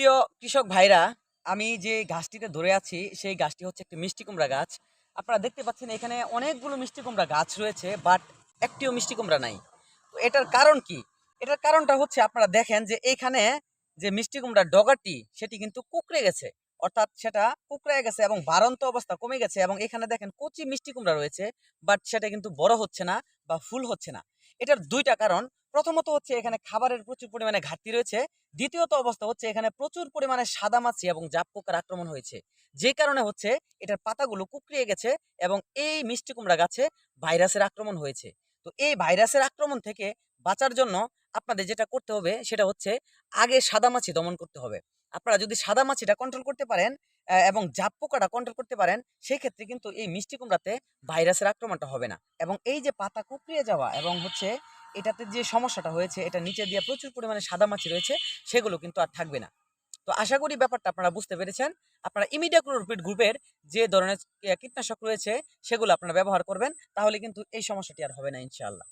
প্রিয় কৃষক ভাইরা, আমি যে গাছটিতে ধরে আছি, সেই গাছটি হচ্ছে একটি মিষ্টি কুমড়া গাছ। আপনারা দেখতে পাচ্ছেন এখানে অনেকগুলো মিষ্টি কুমড়া গাছ রয়েছে, বাট একটিও মিষ্টি কুমড়া নাই। তো এটার কারণ কি? এটার কারণটা হচ্ছে আপনারা দেখেন যে এইখানে যে মিষ্টি কুমড়ার ডগাটি, সেটি কিন্তু কুকড়ে গেছে। অর্থাৎ সেটা কুকড়ে গেছে এবং বারন্ত অবস্থা কমে গেছে এবং এখানে দেখেন কচি মিষ্টি কুমড়া রয়েছে, বাট সেটা কিন্তু বড় হচ্ছে না বা ফুল হচ্ছে না। এটার দুইটা কারণ প্রথমত হচ্ছে এখানে খাবারের প্রচুর পরিমাণে ঘাটতি রয়েছে। দ্বিতীয়ত অবস্থা হচ্ছে এখানে প্রচুর পরিমাণে সাদামাছি এবং জাপ পোকার আক্রমণ হয়েছে। যে কারণে হচ্ছে এটার পাতাগুলো কুকড়িয়ে গেছে এবং এই মিষ্টি কুমড়া গাছে ভাইরাসের আক্রমণ হয়েছে। তো এই ভাইরাসের আক্রমণ থেকে বাঁচার জন্য আপনাদের যেটা করতে হবে সেটা হচ্ছে আগে সাদা মাছি দমন করতে হবে। আপনারা যদি সাদা মাছিটা কন্ট্রোল করতে পারেন এবং জাপ পোকাটা কন্ট্রোল করতে পারেন সেই ক্ষেত্রে কিন্তু এই মিষ্টি কুমড়াতে ভাইরাসের আক্রমণটা হবে না। এবং এই যে পাতা কুকড়িয়ে যাওয়া এবং হচ্ছে এটাতে যে সমস্যাটা হয়েছে, এটা নিচে দিয়ে প্রচুর পরিমাণে সাদা মাছি রয়েছে, সেগুলো কিন্তু আর থাকবে না। তো আশা করি ব্যাপারটা আপনারা বুঝতে পেরেছেন। আপনারা ইমিডিয়াক্লোরোপিড গ্রুপের যে ধরনের কীটনাশক রয়েছে, সেগুলো আপনারা ব্যবহার করবেন, তাহলে কিন্তু এই সমস্যাটি আর হবে না, ইনশাআল্লাহ।